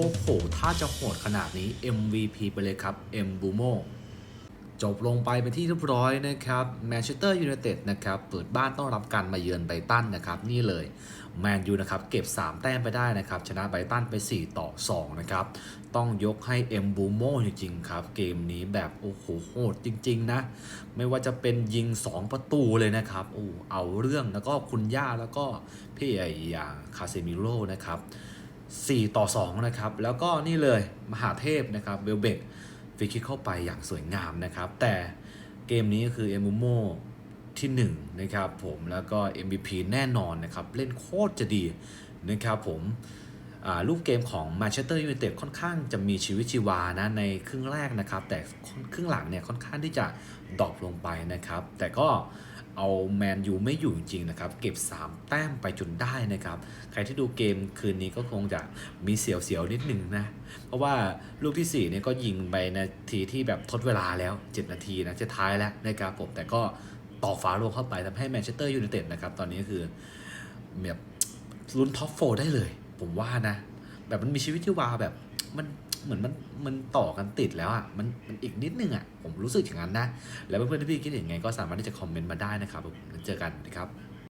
อ้โห ถ้าจะโหดขนาดนี้ MVP ไปเลยครับเอ็มบูโมจบลงไปเป็นที่เรียบร้อยนะครับแมนเชสเตอร์ยูไนเต็ดนะครับเปิดบ้านต้องรับการมาเยือนไบตันนะครับนี่เลยแมนยูนะครับเก็บ 3 แต้มไปได้นะครับชนะไบตันไป 4 ต่อ 2 นะครับ ต้องยกให้เอ็มบูโมจริงๆครับ เกมนี้แบบโอ้โหโหดจริง ๆ นะ ไม่ว่าจะเป็นยิง 2 ประตูเลยนะครับโอ้เอาเรื่องแล้วก็คุณย่าแล้วก็พี่ใหญ่อย่างคาเซมิโร่นะครับ 4 ต่อ 2 นะครับ แล้วก็นี่เลยมหาเทพนะครับเบลเบกฟรีคิกเข้าไปอย่างสวยงามนะครับ แต่เกมนี้ก็คือเอมูโมที่1นะครับผมแล้วก็ MVP แน่นอนนะครับ เล่นโคตรจะดีนะครับผมอ่ารูปเกมของแมนเชสเตอร์ยูไนเต็ดค่อนข้างจะมีชีวิตชีวานะในครึ่งแรกนะครับ แต่ครึ่งหลังเนี่ยค่อนข้างที่จะดรอปลงไปนะครับ แต่ก็ เอาแมนยูไม่อยู่จริงๆนะครับ เก็บ 3 แต้มไปจนได้นะครับ ใครที่ดูเกมคืนนี้ก็คงจะมีเสียวๆนิดหนึ่งนะ เพราะว่าลูกที่4เนี่ยก็ยิงไปนาทีที่แบบทดเวลาแล้ว 7 นาทีนะจะท้ายแล้วนะครับผมแต่ก็ต่อฝาลงเข้าไปทำให้แมนเชสเตอร์ยูไนเต็ดนะครับ ตอนนี้คือแบบลุ้นท็อปโฟได้เลย ผมว่านะ แบบมันมีชีวิตที่วาแบบมัน เหมือนมันมันต่อกันติดแล้วอะมันมันอีกนิดนึงอะผมรู้สึกอย่างนั้นนะ แล้วเพื่อนๆที่พี่คิดอย่างไงก็สามารถที่จะคอมเมนต์มาได้นะครับผมแล้วเจอกันนะครับ